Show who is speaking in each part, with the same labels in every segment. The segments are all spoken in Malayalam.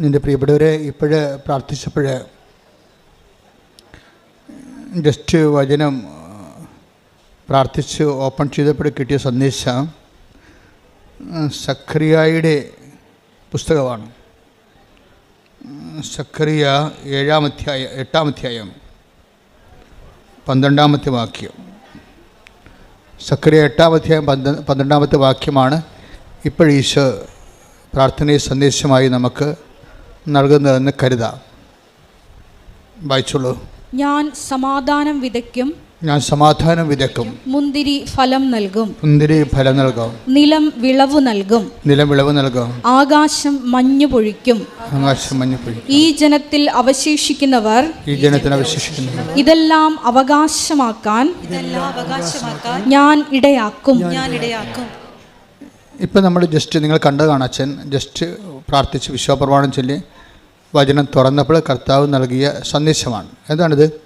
Speaker 1: നിന്റെ പ്രിയപ്പെട്ടവരെ ഇപ്പോഴ് പ്രാർത്ഥിച്ചപ്പോൾ ജസ്റ്റ് വചനം പ്രാർത്ഥിച്ച് ഓപ്പൺ ചെയ്തപ്പോൾ കിട്ടിയ സന്ദേശം സഖറിയായുടെ പുസ്തകമാണ്. സഖറിയ ഏഴാം അധ്യായ എട്ടാം അധ്യായം പന്ത്രണ്ടാമത്തെ വാക്യം. സഖറിയ എട്ടാം അധ്യായം പന്ത്ര പന്ത്രണ്ടാമത്തെ വാക്യമാണ്. ഇപ്പോഴീശോ പ്രാർത്ഥനയെ സന്ദേശമായി നമുക്ക് നൽകുന്നതെന്ന് കരുതാം. വായിച്ചോളൂ.
Speaker 2: ഞാൻ സമാധാനം വിതയ്ക്കും.
Speaker 1: ഞാൻ സമാധാനം വിതയ്ക്കും.
Speaker 2: മുന്തിരി ഫലം നൽകും.
Speaker 1: മുന്തിരി ഫലം നൽകും.
Speaker 2: നിലം വിളവ് നൽകും.
Speaker 1: നിലം വിളവ് നൽകും.
Speaker 2: ആകാശം മഞ്ഞു പൊഴിക്കും.
Speaker 1: ആകാശം മഞ്ഞു പൊഴിക്കും.
Speaker 2: ഈ ജനത്തിൽ അവശേഷിക്കുന്നവർ
Speaker 1: ഈ ജനത്തിൽ അവശേഷിക്കുന്നവർ.
Speaker 2: ഇതെല്ലാം അവകാശമാക്കാൻ
Speaker 3: ഇതെല്ലാം അവകാശമാക്കാൻ
Speaker 2: ഞാൻ ഇടയാക്കും.
Speaker 3: ഞാൻ ഇടയാക്കും.
Speaker 1: ഇപ്പം നമ്മൾ ജസ്റ്റ് നിങ്ങൾ കണ്ടതാണ് അച്ഛൻ ജസ്റ്റ് പ്രാർത്ഥിച്ച് വിശ്വപ്രമാണം ചൊല്ലി. വചനം തുറന്നപ്പോൾ കർത്താവ് നൽകിയ സന്ദേശമാണ്. എന്താണിത്?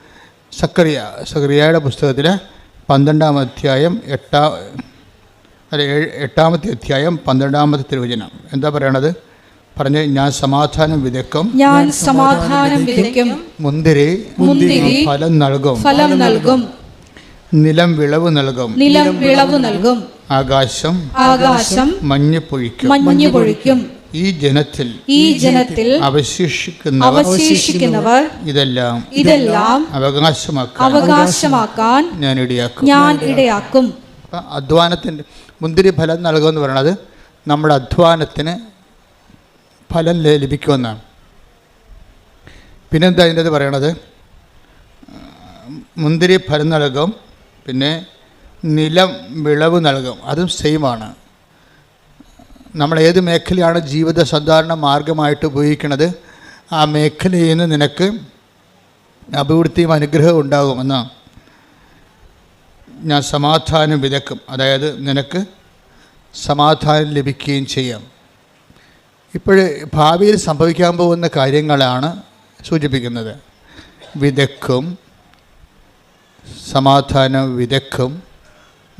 Speaker 1: സക്കറിയ സക്കറിയയുടെ പുസ്തകത്തിൽ പന്ത്രണ്ടാം അധ്യായം എട്ടാ അല്ല ഏഴ് എട്ടാമത്തെ അധ്യായം പന്ത്രണ്ടാമത്തെ തിരുവചനം. എന്താ പറയണത്? പറഞ്ഞ് ഞാൻ സമാധാനം വിതക്കും
Speaker 2: ഞാൻ സമാധാനം വിതയ്ക്കും.
Speaker 1: മുന്തിരി
Speaker 2: മുന്തിരി
Speaker 1: ഫലം നൽകും.
Speaker 2: ഫലം നൽകും.
Speaker 1: നിലം വിളവ് നൽകും.
Speaker 2: നിലം വിളവ് നൽകും.
Speaker 1: ആകാശം
Speaker 2: ആകാശം
Speaker 1: മഞ്ഞ് പൊഴിക്കും.
Speaker 2: മഞ്ഞ് പൊഴിക്കും.
Speaker 1: ഈ ജനത്തിൽ
Speaker 2: ഈ ജനത്തിൽ
Speaker 1: അവശേഷിക്കുന്നവർ
Speaker 2: അവശേഷിക്കുന്നവർ
Speaker 1: ഇതെല്ലാം
Speaker 2: ഇതെല്ലാം
Speaker 1: അവകാശമാക്കാൻ
Speaker 2: അവകാശമാക്കാൻ
Speaker 1: ഞാൻ ഇടയാക്കും.
Speaker 2: ഞാൻ ഇടയാക്കും.
Speaker 1: അധ്വാനത്തിന്റെ അധ്വാനത്തിന്റെ മുന്തിരി ഫലം നൽകുമെന്ന് പറയുന്നത് നമ്മുടെ അധ്വാനത്തിന് ഫലം ലഭിക്കുമെന്നാണ്. പിന്നെന്താ അതിന്റെ അത് പറയണത്? മുന്തിരി ഫലം നൽകും പിന്നെ നിലം വിളവ് നൽകും അതും സെയിമാണ് നമ്മൾ ഏത് മേഖലയാണ് ജീവിത സാധാരണ മാർഗമായിട്ട് ഉപയോഗിക്കുന്നത്? ആ മേഖലയിൽ നിന്ന് നിനക്ക് അഭിവൃദ്ധിയും അനുഗ്രഹവും ഉണ്ടാകുമെന്ന് ഞാൻ സമാധാനം വിതക്കും. അതായത് നിനക്ക് സമാധാനം ലഭിക്കുകയും ചെയ്യാം. ഇപ്പോഴ് ഭാവിയിൽ സംഭവിക്കാൻ പോകുന്ന കാര്യങ്ങളാണ് സൂചിപ്പിക്കുന്നത്. വിതക്കും സമാധാനം വിതക്കും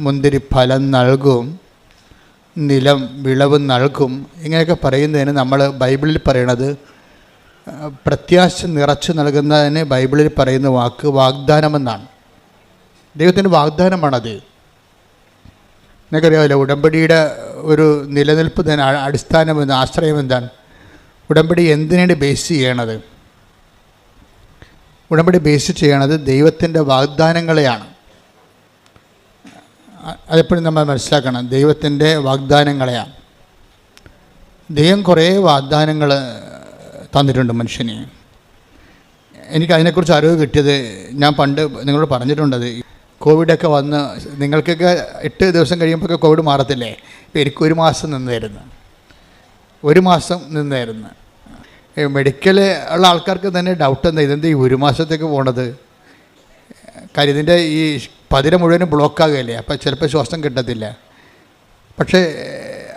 Speaker 1: മുന്തിരി ഫലം നൽകും നിലം വിളവ് നൽകും. ഇങ്ങനെയൊക്കെ പറയുന്നതിന് നമ്മൾ ബൈബിളിൽ പറയണത് പ്രത്യാശ നിറച്ചു നൽകുന്നതിന് ബൈബിളിൽ പറയുന്ന വാക്ക് വാഗ്ദാനമെന്നാണ്. ദൈവത്തിന്റെ വാഗ്ദാനമാണത്. നിങ്ങൾക്കറിയാമല്ലോ ഉടമ്പടിയുടെ ഒരു നിലനിൽപ്പ് തന്നെ അടിസ്ഥാനം എന്താ ആശ്രയം എന്താണ്? ഉടമ്പടി എന്തിനാണ് ബേസ് ചെയ്യണത്? ഉടമ്പടി ബേസ് ചെയ്യണത് ദൈവത്തിന്റെ വാഗ്ദാനങ്ങളെയാണ്. അതെപ്പോഴും നമ്മൾ മനസ്സിലാക്കണം. ദൈവത്തിന്റെ വാഗ്ദാനങ്ങളെയാണ് ദൈവം കുറേ വാഗ്ദാനങ്ങൾ തന്നിട്ടുണ്ട് മനുഷ്യന്. എനിക്ക് അതിനെക്കുറിച്ച് അറിവ് കിട്ടിയത് ഞാൻ പണ്ട് നിങ്ങളോട് പറഞ്ഞിട്ടുണ്ടത് കോവിഡൊക്കെ വന്ന് നിങ്ങൾക്കൊക്കെ എട്ട് ദിവസം കഴിയുമ്പോഴൊക്കെ കോവിഡ് മാറത്തില്ലേ? ഇപ്പം എനിക്ക് ഒരു മാസം നിന്നായിരുന്നു. ഒരു മാസം നിന്നായിരുന്നു. മെഡിക്കൽ ഉള്ള ആൾക്കാർക്ക് തന്നെ ഡൗട്ട് എന്താ? ഇതെന്താ ഈ ഒരു മാസത്തേക്ക് പോണത്? കാര്യം ഇതിന്റെ ഈ പതിര മുഴുവനും ബ്ലോക്കാകുകയല്ലേ അപ്പോൾ ചിലപ്പോൾ ശ്വാസം കിട്ടത്തില്ല. പക്ഷേ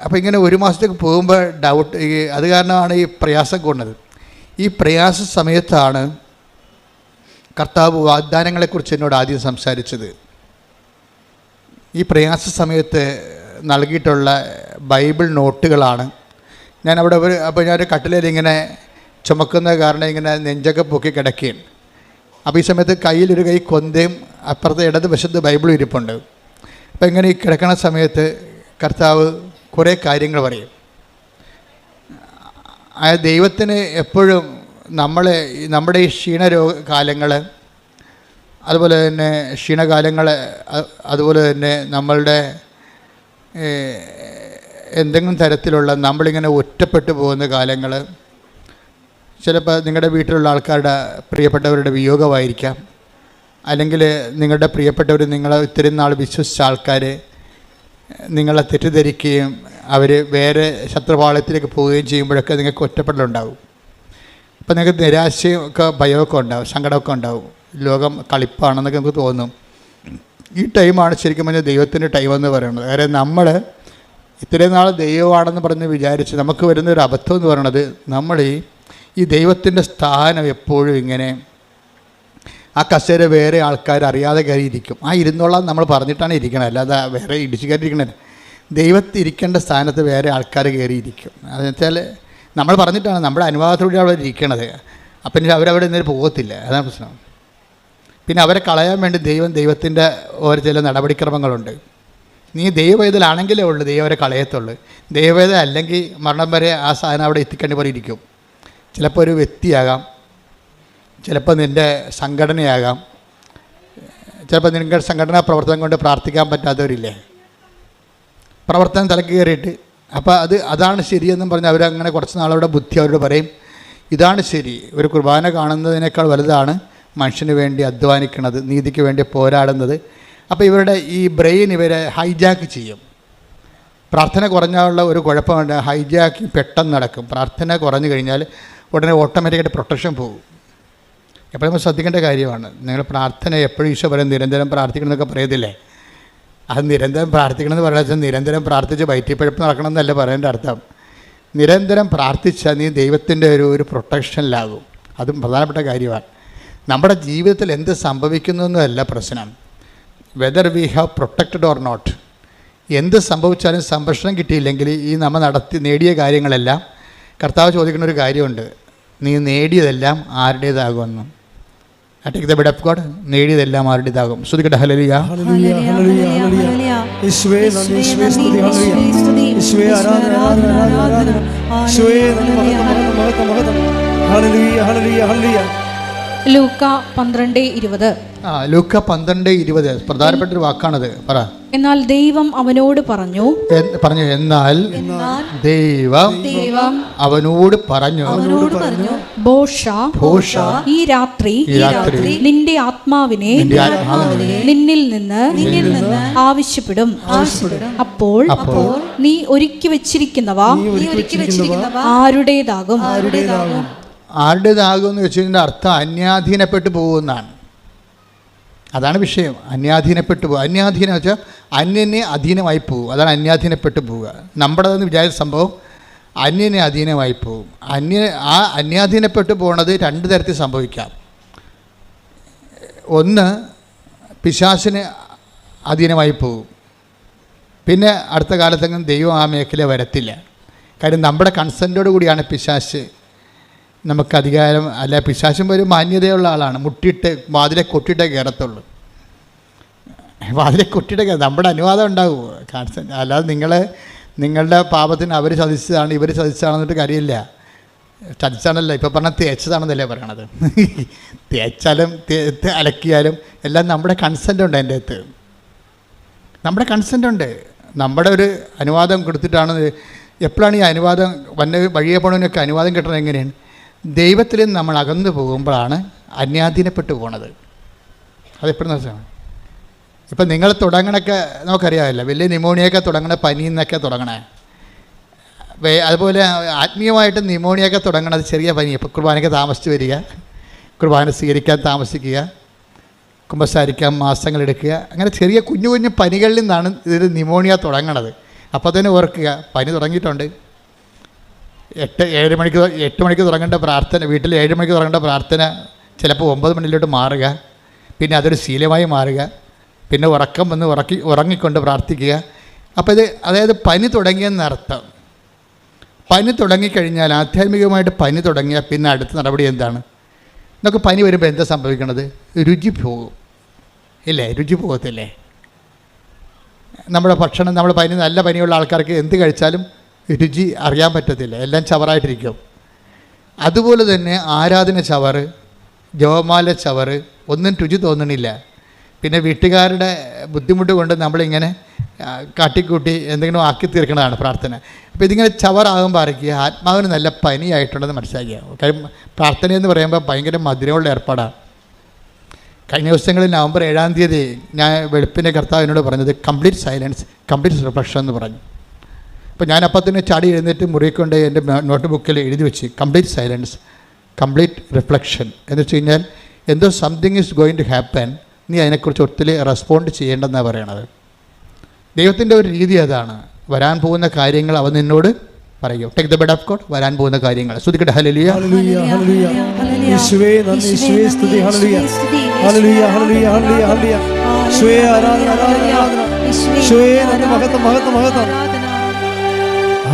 Speaker 1: അപ്പോൾ ഇങ്ങനെ ഒരു മാസത്തേക്ക് പോകുമ്പോൾ ഡൗട്ട് അത് കാരണമാണ് ഈ പ്രയാസം കൊണ്ടത് ഈ പ്രയാസ സമയത്താണ് കർത്താവ് വാഗ്ദാനങ്ങളെക്കുറിച്ച് എന്നോട് ആദ്യം സംസാരിച്ചത്. ഈ പ്രയാസ സമയത്ത് നൽകിയിട്ടുള്ള ബൈബിൾ നോട്ടുകളാണ്. ഞാൻ അവിടെ ഒരു അപ്പോൾ ഞാനൊരു കട്ടിലേൽ ഇങ്ങനെ ചുമക്കുന്ന കാരണം ഇങ്ങനെ നെഞ്ചൊക്കെ പൊക്കി കിടക്കുകയും അപ്പോൾ ഈ സമയത്ത് കയ്യിലൊരു കൈ കൊന്തയും അപ്പുറത്തെ ഇടതുവശത്ത് ബൈബിളും ഇരിപ്പുണ്ട്. അപ്പോൾ ഇങ്ങനെ ഈ കിടക്കണ സമയത്ത് കർത്താവ് കുറേ കാര്യങ്ങൾ പറയും. ആ ദൈവത്തിന് എപ്പോഴും നമ്മളെ നമ്മുടെ ഈ ക്ഷീണരോഗ കാലങ്ങൾ അതുപോലെ തന്നെ ക്ഷീണകാലങ്ങൾ അതുപോലെ തന്നെ നമ്മളുടെ എന്തെങ്കിലും തരത്തിലുള്ള നമ്മളിങ്ങനെ ഒറ്റപ്പെട്ടു പോകുന്ന കാലങ്ങൾ ചിലപ്പോൾ നിങ്ങളുടെ വീട്ടിലുള്ള ആൾക്കാരുടെ പ്രിയപ്പെട്ടവരുടെ വിയോഗമായിരിക്കാം. അല്ലെങ്കിൽ നിങ്ങളുടെ പ്രിയപ്പെട്ടവർ നിങ്ങളെ ഇത്തിരി നാൾ വിശ്വസിച്ച ആൾക്കാർ നിങ്ങളെ തെറ്റിദ്ധരിക്കുകയും അവർ വേറെ ശത്രുപാളയത്തിലേക്ക് പോവുകയും ചെയ്യുമ്പോഴൊക്കെ നിങ്ങൾക്ക് ഒറ്റപ്പെടലുണ്ടാകും അപ്പോൾ നിങ്ങൾക്ക് നിരാശയും ഒക്കെ ഭയമൊക്കെ ഉണ്ടാവും സങ്കടമൊക്കെ ഉണ്ടാവും. ലോകം കളിപ്പാണെന്നൊക്കെ നമുക്ക് തോന്നും. ഈ ടൈമാണ് ശരിക്കും പറഞ്ഞാൽ ദൈവത്തിന്റെ ടൈം എന്ന് പറയുന്നത്. കാര്യം നമ്മൾ ഇത്രയും നാൾ ദൈവമാണെന്ന് പറഞ്ഞ് വിചാരിച്ച് നമുക്ക് വരുന്ന ഒരു അബദ്ധം എന്ന് പറയുന്നത് നമ്മൾ ഈ ഈ ദൈവത്തിന്റെ സ്ഥാനം എപ്പോഴും ഇങ്ങനെ ആ കസേര വേറെ ആൾക്കാർ അറിയാതെ കയറിയിരിക്കും. ആ ഇരുന്നോളാം നമ്മൾ പറഞ്ഞിട്ടാണ് ഇരിക്കണത്. അല്ലാതെ വേറെ ഇടിച്ചു കയറിയിരിക്കണത്. ദൈവത്തിൽ ഇരിക്കേണ്ട സ്ഥാനത്ത് വേറെ ആൾക്കാർ കയറിയിരിക്കും. അതെന്ന് വെച്ചാൽ നമ്മൾ പറഞ്ഞിട്ടാണ് നമ്മുടെ അനുവാദത്തിലൂടെ അവിടെ ഇരിക്കണത്. അപ്പം ഇനി അവരവിടെ നിന്ന് പോകത്തില്ല. അതാണ് പ്രശ്നം. പിന്നെ അവരെ കളയാൻ വേണ്ടി ദൈവം ദൈവത്തിന്റെ ഓരോ ചില നടപടിക്രമങ്ങളുണ്ട്. നീ ദൈവവേദലാണെങ്കിലേ ഉള്ളൂ ദൈവം അവരെ കളയത്തുള്ളൂ. ദൈവവേദ അല്ലെങ്കിൽ മരണം വരെ ആ സാധനം അവിടെ എത്തിക്കേണ്ടി പോലെ ഇരിക്കും. ചിലപ്പോൾ ഒരു വ്യക്തിയാകാം ചിലപ്പോൾ നിന്റെ സംഘടനയാകാം ചിലപ്പോൾ നിങ്ങളുടെ സംഘടനാ പ്രവർത്തനം കൊണ്ട് പ്രാർത്ഥിക്കാൻ പറ്റാത്തവരില്ലേ? പ്രവർത്തനം തലക്ക് കയറിയിട്ട്. അപ്പോൾ അത് അതാണ് ശരിയെന്നും പറഞ്ഞ് അവരങ്ങനെ കുറച്ച് നാളവിടെ ബുദ്ധി അവരോട് പറയും. ഇതാണ് ശരി. ഒരു കുർബാന കാണുന്നതിനേക്കാൾ വലുതാണ് മനുഷ്യന് വേണ്ടി അധ്വാനിക്കുന്നത് നീതിക്ക് വേണ്ടി പോരാടുന്നത്. അപ്പോൾ ഇവരുടെ ഈ ബ്രെയിൻ ഇവരെ ഹൈജാക്ക് ചെയ്യും. പ്രാർത്ഥന കുറഞ്ഞാലുള്ള ഒരു കുഴപ്പമുണ്ട്. ഹൈജാക്കിങ് പെട്ടെന്ന് നടക്കും. പ്രാർത്ഥന കുറഞ്ഞു കഴിഞ്ഞാൽ ഉടനെ ഓട്ടോമാറ്റിക്കായിട്ട് പ്രൊട്ടക്ഷൻ പോകും. എപ്പോഴും നമ്മൾ ശ്രദ്ധിക്കേണ്ട കാര്യമാണ്. നിങ്ങൾ പ്രാർത്ഥന എപ്പോഴും ഈശോ പറയും നിരന്തരം പ്രാർത്ഥിക്കണം എന്നൊക്കെ പറയത്തില്ലേ? അത് നിരന്തരം പ്രാർത്ഥിക്കണം എന്ന് പറയുന്നത് നിരന്തരം പ്രാർത്ഥിച്ച് വയറ്റിപ്പഴപ്പ് നടക്കണം എന്നല്ല പറയേണ്ട അർത്ഥം. നിരന്തരം പ്രാർത്ഥിച്ചാൽ നീ ദൈവത്തിന്റെ ഒരു ഒരു പ്രൊട്ടക്ഷനിലാകും അതും പ്രധാനപ്പെട്ട കാര്യമാണ്. നമ്മുടെ ജീവിതത്തിൽ എന്ത് സംഭവിക്കുന്നു എന്നല്ല പ്രശ്നം. Whether we have protected or not എന്ത് സംഭവിച്ചാലും സംരക്ഷണം കിട്ടിയില്ലെങ്കിൽ ഈ നമ്മൾ നടത്തി നേടിയ കാര്യങ്ങളെല്ലാം കർത്താവ് ചോദിക്കുന്ന ഒരു കാര്യമുണ്ട്. നീ നേടിയതെല്ലാം ആരുടേതാകുമെന്ന് take the bid of God നേടിയതെല്ലാം ആരുടേതാകും. ശ്രദ്ധിക്കട്ടെ ഹലലിയ.
Speaker 2: ലൂക്ക പന്ത്രണ്ട് ഇരുപത്.
Speaker 1: ആ ലൂക്ക പന്ത്രണ്ട് ഇരുപത്. പ്രധാനപ്പെട്ട ഒരു വാക്കാണത്. പറ.
Speaker 2: എന്നാൽ ദൈവം അവനോട് പറഞ്ഞു
Speaker 1: പറഞ്ഞു എന്നാൽ ദൈവം
Speaker 2: ദൈവം
Speaker 1: അവനോട് പറഞ്ഞു
Speaker 3: അവനോട് പറഞ്ഞു
Speaker 2: ഭോഷ
Speaker 1: ഭോഷ
Speaker 2: ഈ രാത്രി
Speaker 1: രാത്രി
Speaker 2: നിന്റെ ആത്മാവിനെ നിന്നിൽ നിന്ന്
Speaker 3: നിന്നിൽ നിന്ന്
Speaker 2: ആവശ്യപ്പെടും. അപ്പോൾ
Speaker 1: അപ്പോൾ
Speaker 2: നീ ഒരുക്കി വെച്ചിരിക്കുന്നവ
Speaker 3: ആരുടേതാകും?
Speaker 2: ആരുടേതാകും?
Speaker 3: ആരുടേതാകും?
Speaker 1: എന്ന് വെച്ചതിന്റെ അർത്ഥം അന്യാധീനപ്പെട്ടു പോകുമെന്നാണ് അതാണ് വിഷയം. അന്യാധീനപ്പെട്ടു പോകുക അന്യാധീനം വെച്ചാൽ അന്യനെ അധീനമായി പോകും അതാണ് അന്യാധീനപ്പെട്ടു പോവുക. നമ്മുടേതെന്ന് വിചാരിച്ച സംഭവം അന്യനെ അധീനമായി പോകും അന്യ ആ അന്യാധീനപ്പെട്ടു പോണത് രണ്ട് തരത്തിൽ സംഭവിക്കാം. ഒന്ന് പിശാസിന് അധീനമായി പോകും പിന്നെ അടുത്ത കാലത്തെങ്കിലും ദൈവം ആ മേഖല വരത്തില്ല. കാര്യം നമ്മുടെ കൺസെന്റോട് കൂടിയാണ് പിശാസ് നമുക്ക് അധികാരം അല്ല പിശാശും ഒരു മാന്യതയുള്ള ആളാണ്. മുട്ടിയിട്ട് വാതിലെ കൊട്ടിയിട്ടേ കയറത്തുള്ളൂ. വാതിലെ കൊട്ടിയിട്ടേ കയറ നമ്മുടെ അനുവാദം ഉണ്ടാകുമോ കാണിച്ച അല്ലാതെ നിങ്ങൾ നിങ്ങളുടെ പാപത്തിന് അവർ ചതിച്ചതാണ് ഇവർ ചതിച്ചതാണെന്നിട്ട് കാര്യമില്ല. ചതിച്ചാണല്ല ഇപ്പോൾ പറഞ്ഞാൽ തേച്ചതാണെന്നല്ലേ പറയണത്. തേച്ചാലും അലക്കിയാലും എല്ലാം നമ്മുടെ കൺസെന്റ് ഉണ്ട് എന്റെ അകത്ത്. നമ്മുടെ കൺസെന്റ് ഉണ്ട്. നമ്മുടെ ഒരു അനുവാദം കൊടുത്തിട്ടാണ് എപ്പോഴാണ് ഈ അനുവാദം വന്ന വഴിയെ പോണവനൊക്കെ അനുവാദം കിട്ടണത് എങ്ങനെയാണ്? ദൈവത്തിൽ നമ്മൾ അകന്നു പോകുമ്പോഴാണ് അന്യാധീനപ്പെട്ടു പോണത്. അതെപ്പോഴും മനസ്സിലാണ് ഇപ്പം നിങ്ങൾ തുടങ്ങണൊക്കെ നമുക്കറിയാമല്ലോ. വലിയ നിമോണിയൊക്കെ തുടങ്ങണ പനിയിൽ നിന്നൊക്കെ തുടങ്ങണേ അതുപോലെ ആത്മീയമായിട്ട് നിമോണിയൊക്കെ തുടങ്ങണത് ചെറിയ പനി. ഇപ്പോൾ കുർബാനയ്ക്ക് താമസിച്ച് വരിക. കുർബാന സ്വീകരിക്കാൻ താമസിക്കുക. കുമ്പസാരിക്കാൻ മാസങ്ങളെടുക്കുക അങ്ങനെ ചെറിയ കുഞ്ഞു കുഞ്ഞു പനികളിൽ നിന്നാണ് ഇതിൽ നിമോണിയ തുടങ്ങണത്. അപ്പോൾ തന്നെ ഓർക്കുക പനി തുടങ്ങിയിട്ടുണ്ട്. എട്ട് ഏഴ് മണിക്ക് എട്ട് മണിക്ക് തുടങ്ങേണ്ട പ്രാർത്ഥന വീട്ടിൽ ഏഴ് മണിക്ക് തുടങ്ങേണ്ട പ്രാർത്ഥന ചിലപ്പോൾ ഒമ്പത് മണിയിലോട്ട് മാറുക. പിന്നെ അതൊരു ശീലമായി മാറുക. പിന്നെ ഉറക്കം വന്ന് ഉറക്കി ഉറങ്ങിക്കൊണ്ട് പ്രാർത്ഥിക്കുക. അപ്പോൾ ഇത് അതായത് പനി തുടങ്ങിയെന്നർത്ഥം പനി തുടങ്ങിക്കഴിഞ്ഞാൽ ആധ്യാത്മികമായിട്ട് പനി തുടങ്ങിയാൽ പിന്നെ അടുത്ത നടപടി എന്താണ്? നമുക്ക് പനി വരുമ്പോൾ എന്താ സംഭവിക്കണത്? രുചി പോകും. ഇല്ലേ? രുചി പോകത്തില്ലേ? നമ്മുടെ ഭക്ഷണം നമ്മൾ പനി നല്ല പനിയുള്ള ആൾക്കാർക്ക് എന്ത് കഴിച്ചാലും രുചി അറിയാൻ പറ്റത്തില്ല. എല്ലാം ചവറായിട്ടിരിക്കും. അതുപോലെ തന്നെ ആരാധന ചവറ് ജവമാല ചവറ് ഒന്നും രുചി തോന്നണില്ല. പിന്നെ വീട്ടുകാരുടെ ബുദ്ധിമുട്ട് കൊണ്ട് നമ്മളിങ്ങനെ കാട്ടിക്കൂട്ടി എന്തെങ്കിലും ആക്കി തീർക്കുന്നതാണ് പ്രാർത്ഥന. അപ്പോൾ ഇതിങ്ങനെ ചവറാകുമ്പോൾ അറിയിക്കുക ആത്മാവിന് നല്ല പനിയായിട്ടുണ്ടെന്ന് മനസ്സിലാക്കുക കാര്യം പ്രാർത്ഥന എന്ന് പറയുമ്പോൾ ഭയങ്കര മധുരമുള്ള ഏർപ്പാടാണ് കഴിഞ്ഞ ദിവസങ്ങളിൽ നവംബർ ഏഴാം തീയതി ഞാൻ വെളുപ്പിന്റെ കർത്താവിനോട് പറഞ്ഞത് കംപ്ലീറ്റ് സൈലൻസ് കംപ്ലീറ്റ് റിഫ്ലക്ഷൻ എന്ന് പറഞ്ഞു. അപ്പോൾ ഞാൻ അപ്പം തന്നെ ചാടി എഴുന്നേറ്റ് മുറിക്കൊണ്ട് എന്റെ നോട്ട് ബുക്കിൽ എഴുതി വെച്ച് കംപ്ലീറ്റ് സൈലൻസ് കംപ്ലീറ്റ് റിഫ്ലക്ഷൻ എന്ന് വെച്ച് കഴിഞ്ഞാൽ എന്തോ something is going to happen നീ അതിനെക്കുറിച്ച് ഒത്തിരി റെസ്പോണ്ട് ചെയ്യേണ്ടെന്നാണ് പറയണത്. ദൈവത്തിന്റെ ഒരു രീതി അതാണ്. വരാൻ പോകുന്ന കാര്യങ്ങൾ അവൻ നിന്നോട് പറയൂ. Take the bed of God വരാൻ പോകുന്ന കാര്യങ്ങൾ. ശ്രുതിക്കട്ടെ ഹലലിയ.
Speaker 4: യേശുവേ മഹത്വം യേശുവേ സ്തുതി,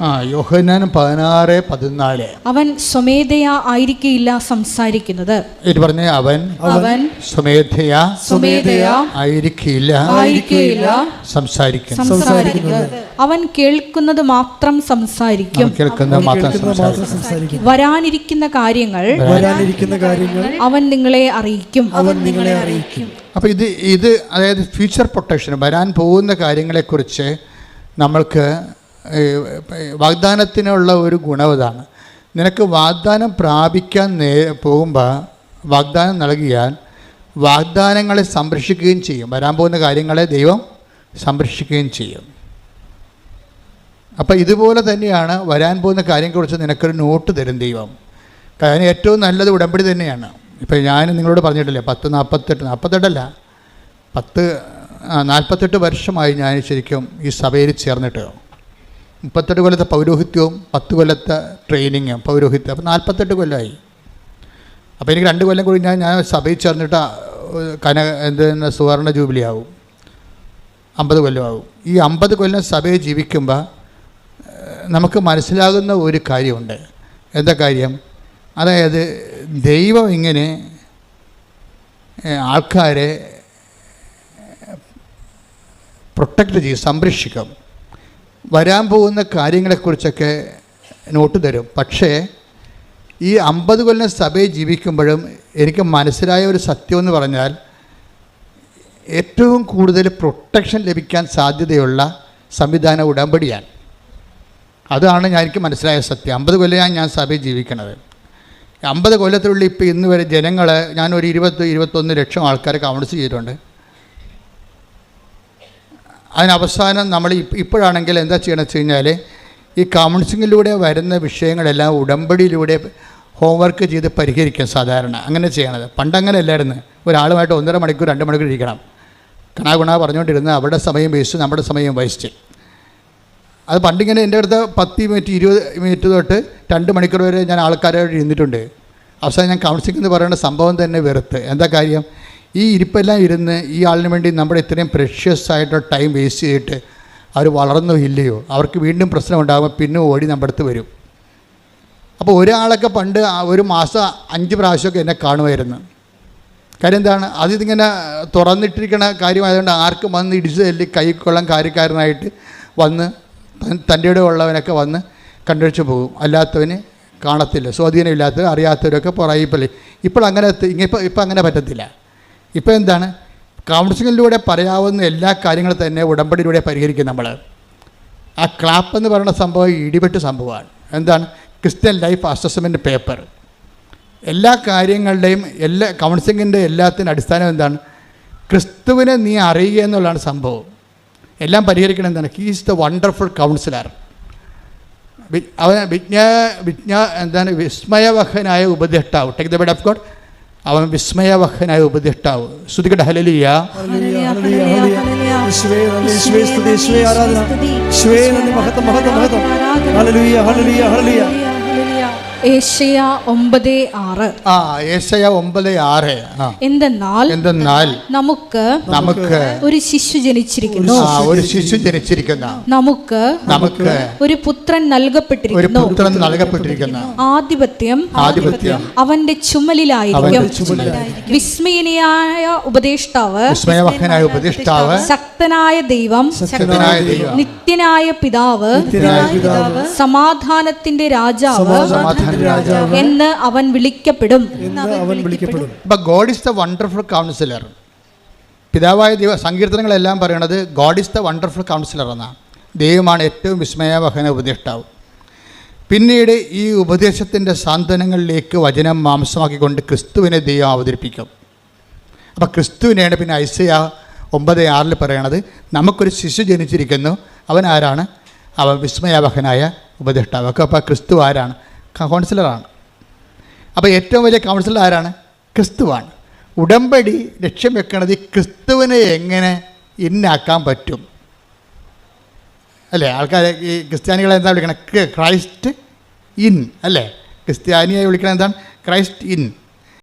Speaker 1: ആ യോഹന്നാൻ പതിനാറ് പതിനാല്.
Speaker 2: അവൻ സ്വമേധയാ ആയിരിക്കില്ല സംസാരിക്കുന്നത്.
Speaker 1: ഇത് പറഞ്ഞ അവൻ
Speaker 2: അവൻ
Speaker 1: സ്വമേധയാ
Speaker 2: സ്വമേധയാ
Speaker 1: ആയിരിക്കില്ല
Speaker 2: ആയിരിക്കില്ല
Speaker 1: സംസാരിക്കുന്നു
Speaker 2: സംസാരിക്കുന്നത്. അവൻ കേൾക്കുന്നത് മാത്രം സംസാരിക്കും.
Speaker 1: അവൻ കേൾക്കുന്ന മാത്രം
Speaker 4: കേൾക്കുന്നത് മാത്രം
Speaker 1: സംസാരിക്കും.
Speaker 4: സംസാരിക്കും.
Speaker 2: വരാനിരിക്കുന്ന കാര്യങ്ങൾ
Speaker 4: വരാനിരിക്കുന്ന കാര്യങ്ങൾ
Speaker 2: അവൻ നിങ്ങളെ അറിയിക്കും.
Speaker 4: അവൻ നിങ്ങളെ അറിയിക്കും.
Speaker 1: അപ്പോൾ ഇത് ഇത് അതായത് ഫ്യൂച്ചർ പ്രൊട്ടക്ഷൻ വരാൻ പോകുന്ന കാര്യങ്ങളെക്കുറിച്ച് നമ്മൾക്ക് ഏഹ്, വാഗ്ദാനത്തിനുള്ള ഒരു ഗുണം ഇതാണ്. നിനക്ക് വാഗ്ദാനം പ്രാപിക്കാൻ നേ പോകുമ്പോൾ വാഗ്ദാനം നൽകിയാൽ വാഗ്ദാനങ്ങളെ സംരക്ഷിക്കുകയും ചെയ്യും. വരാൻ പോകുന്ന കാര്യങ്ങളെ ദൈവം സംരക്ഷിക്കുകയും ചെയ്യും. അപ്പോൾ ഇതുപോലെ തന്നെയാണ് വരാൻ പോകുന്ന കാര്യങ്ങളെക്കുറിച്ച് നിനക്കൊരു നോട്ട് തരും ദൈവം. കാരണം ഏറ്റവും നല്ലത് ഉടമ്പടി തന്നെയാണ്. ഇപ്പോൾ ഞാൻ നിങ്ങളോട് പറഞ്ഞിട്ടില്ലേ പത്ത് നാൽപ്പത്തെട്ട് നാൽപ്പത്തെട്ടല്ല പത്ത് നാൽപ്പത്തെട്ട് വർഷമായി ഞാൻ ശരിക്കും ഈ സഭയിൽ ചേർന്നിട്ട്. മുപ്പത്തെട്ട് കൊല്ലത്തെ പൗരോഹിത്യവും പത്ത് കൊല്ലത്തെ ട്രെയിനിങ്ങും പൗരോഹിത്യം. അപ്പോൾ നാൽപ്പത്തെട്ട് കൊല്ലമായി അപ്പോൾ എനിക്ക് രണ്ട് കൊല്ലം കൂടി ഞാൻ ഞാൻ സഭയിൽ ചേർന്നിട്ട് കന എന്ത് സുവർണ ജൂബിലി ആവും. അമ്പത് കൊല്ലമാവും ഈ അമ്പത് കൊല്ലം സഭയെ ജീവിക്കുമ്പോൾ നമുക്ക് മനസ്സിലാകുന്ന ഒരു കാര്യമുണ്ട്. എന്താ കാര്യം? അതായത് ദൈവം ഇങ്ങനെ ആൾക്കാരെ പ്രൊട്ടക്റ്റ് ചെയ്യും സംരക്ഷിക്കും. വരാൻ പോകുന്ന കാര്യങ്ങളെക്കുറിച്ചൊക്കെ നോട്ട് തരും. പക്ഷേ ഈ അമ്പത് കൊല്ലം സഭയെ ജീവിക്കുമ്പോഴും എനിക്ക് മനസ്സിലായ ഒരു സത്യം എന്ന് പറഞ്ഞാൽ ഏറ്റവും കൂടുതൽ പ്രൊട്ടക്ഷൻ ലഭിക്കാൻ സാധ്യതയുള്ള സംവിധാന ഉടമ്പടിയാണ്. അതാണ് ഞാൻ എനിക്ക് മനസ്സിലായ സത്യം. അമ്പത് കൊല്ലമാണ് ഞാൻ സഭയിൽ ജീവിക്കുന്നത്. അമ്പത് കൊല്ലത്തിനുള്ളിൽ ഇപ്പോൾ ഇന്ന് വരെ ജനങ്ങൾ ഞാനൊരു ഇരുപത്തി ഇരുപത്തൊന്ന് ലക്ഷം ആൾക്കാരെ കൗൺസിൽ ചെയ്തിട്ടുണ്ട്. അതിനവസാനം നമ്മൾ ഇപ്പോഴാണെങ്കിൽ എന്താ ചെയ്യണമെന്ന് വെച്ച് കഴിഞ്ഞാൽ ഈ കൗൺസിലിങ്ങിലൂടെ വരുന്ന വിഷയങ്ങളെല്ലാം ഉടമ്പടിയിലൂടെ ഹോംവർക്ക് ചെയ്ത് പരിഹരിക്കും സാധാരണ. അങ്ങനെ ചെയ്യണത്. പണ്ടങ്ങനെ അല്ലായിരുന്നു ഒരാളുമായിട്ട് ഒന്നര മണിക്കൂർ രണ്ട് മണിക്കൂർ ഇരിക്കണം. കണാഗുണ പറഞ്ഞുകൊണ്ടിരുന്ന അവരുടെ സമയം വേസ്റ്റ് നമ്മുടെ സമയം വേസ്റ്റ് അത് പണ്ടിങ്ങനെ എന്റെ അടുത്ത് പത്ത് മിനിറ്റ് ഇരുപത് മിനിറ്റ് തൊട്ട് രണ്ട് മണിക്കൂർ വരെ ഞാൻ ആൾക്കാരോട് ഇരുന്നിട്ടുണ്ട്. അവസാനം ഞാൻ കൗൺസിലിംഗ് എന്ന് പറയുന്ന സംഭവം തന്നെ വെറുത്ത്. എന്താ കാര്യം? ഈ ഇരിപ്പെല്ലാം ഇരുന്ന് ഈ ആളിന് വേണ്ടി നമ്മുടെ ഇത്രയും പ്രഷ്യസ് ആയിട്ടുള്ള ടൈം വേസ്റ്റ് ചെയ്തിട്ട് അവർ വളർന്നോ ഇല്ലയോ അവർക്ക് വീണ്ടും പ്രശ്നം ഉണ്ടാകുമ്പോൾ പിന്നെ ഓടി നമ്മുടെ അടുത്ത് വരും. അപ്പോൾ ഒരാളൊക്കെ പണ്ട് ഒരു മാസം അഞ്ച് പ്രാവശ്യമൊക്കെ എന്നെ കാണുമായിരുന്നു. കാര്യം എന്താണ്? അതിതിങ്ങനെ തുറന്നിട്ടിരിക്കുന്ന കാര്യമായതുകൊണ്ട് ആർക്കും വന്ന് ഇടിച്ച് തല്ലി കൈക്കൊള്ളാൻ കാര്യക്കാരനായിട്ട് വന്ന് തന്റെ ഇടം ഉള്ളവനൊക്കെ വന്ന് കണ്ടുപിടിച്ച് പോകും. അല്ലാത്തവന് കാണത്തില്ല. സ്വാധീനമില്ലാത്തവർ അറിയാത്തവരൊക്കെ പുറകിപ്പല്ലേ ഇപ്പോൾ അങ്ങനെ ഇപ്പോൾ ഇപ്പം അങ്ങനെ പറ്റത്തില്ല. ഇപ്പോൾ എന്താണ്? കൗൺസിലിലൂടെ പറയാവുന്ന എല്ലാ കാര്യങ്ങളും തന്നെ ഉടമ്പടിയിലൂടെ പരിഹരിക്കും നമ്മൾ ആ ക്ലാപ്പ് എന്ന് പറയുന്ന സംഭവം ഇടിപെട്ട് സംഭവമാണ്. എന്താണ്? ക്രിസ്ത്യൻ ലൈഫ് അസസ്മെന്റ് പേപ്പർ എല്ലാ കാര്യങ്ങളുടെയും എല്ലാ കൗൺസിലിങ്ങിന്റെ എല്ലാത്തിന്റെ അടിസ്ഥാനം എന്താണ്? ക്രിസ്തുവിനെ നീ അറിയുക എന്നുള്ളതാണ് സംഭവം. എല്ലാം പരിഹരിക്കണം എന്താണ്? He is the wonderful counsellor അവൻ വിജ്ഞാ വിജ്ഞാ എന്താണ്? വിസ്മയവഹനായ ഉപദേഷ്ടാവ്. Take the bed of God അവൻ വിസ്മയവഹനായ ഉപദേഷ്ടാവ്. ശ്രുതികട ഹലലിയ
Speaker 4: ആരാധന.
Speaker 2: ഏഷ്യ ഒമ്പത് ആറ്.
Speaker 1: ആ ഏഷ്യ ഒമ്പത് ആറ്.
Speaker 2: എന്തെന്നാൽ
Speaker 1: എന്തെന്നാൽ
Speaker 2: നമുക്ക്
Speaker 1: നമുക്ക്
Speaker 2: ഒരു ശിശു ജനിച്ചിരിക്കുന്നു.
Speaker 1: ഒരു ശിശു ജനിച്ചിരിക്കുന്ന.
Speaker 2: നമുക്ക്
Speaker 1: നമുക്ക്
Speaker 2: ഒരു പുത്രൻ
Speaker 1: ഒരു
Speaker 2: നൽകപ്പെട്ടിരിക്കുന്നു
Speaker 1: പുത്രൻ നൽകപ്പെട്ടിരിക്കുന്ന.
Speaker 2: ആധിപത്യം
Speaker 1: ആധിപത്യം
Speaker 2: അവന്റെ ചുമലിലായിരിക്കും. വിസ്മയനീയായ ഉപദേഷ്ടാവ്
Speaker 1: വിസ്മയവഹനായ ഉപദേഷ്ടാവ്
Speaker 2: ശക്തനായ ദൈവം
Speaker 1: ശക്തനായ ദൈവം
Speaker 2: നിത്യനായ പിതാവ് സമാധാനത്തിന്റെ രാജാവ്
Speaker 1: സമാധാന രാജാവ്
Speaker 2: എന്ന് അവൻ വിളിക്കപ്പെടും.
Speaker 4: എന്ന് അവൻ വിളിക്കപ്പെടും.
Speaker 1: ഇപ്പം God is the wonderful counsellor പിതാവായ ദൈവ സങ്കീർത്തനങ്ങളെല്ലാം പറയണത് God is the wonderful counsellor എന്നാണ് ദൈവമാണ് ഏറ്റവും വിസ്മയവഹന ഉപദേഷ്ടാവ്. പിന്നീട് ഈ ഉപദേശത്തിന്റെ സാന്ത്വനങ്ങളിലേക്ക് വചനം മാംസമാക്കിക്കൊണ്ട് ക്രിസ്തുവിനെ ദൈവം അവതരിപ്പിക്കും. അപ്പോൾ ക്രിസ്തുവിനെയാണ് പിന്നെ ഐസയ ഒമ്പത് ആറിൽ പറയണത് നമുക്കൊരു ശിശു ജനിച്ചിരിക്കുന്നു. അവൻ ആരാണ്? അവൻ വിസ്മയാവഹനായ ഉപദേഷ്ടാവ്. ഒക്കെ അപ്പോൾ ക്രിസ്തു ആരാണ്? കൗൺസിലറാണ്. അപ്പോൾ ഏറ്റവും വലിയ കൗൺസിലർ ആരാണ്? ക്രിസ്തുവാണ്. ഉടമ്പടി ലക്ഷ്യം വെക്കണത് ഈ ക്രിസ്തുവിനെ എങ്ങനെ ഇന്നാക്കാൻ പറ്റും? അല്ലേ? ആൾക്കാർ ഈ ക്രിസ്ത്യാനികളെ എന്താ വിളിക്കണം? ക്രൈസ്റ്റ് ഇൻ അല്ലേ? ക്രിസ്ത്യാനിയെ വിളിക്കണം എന്താണ്? Christ in.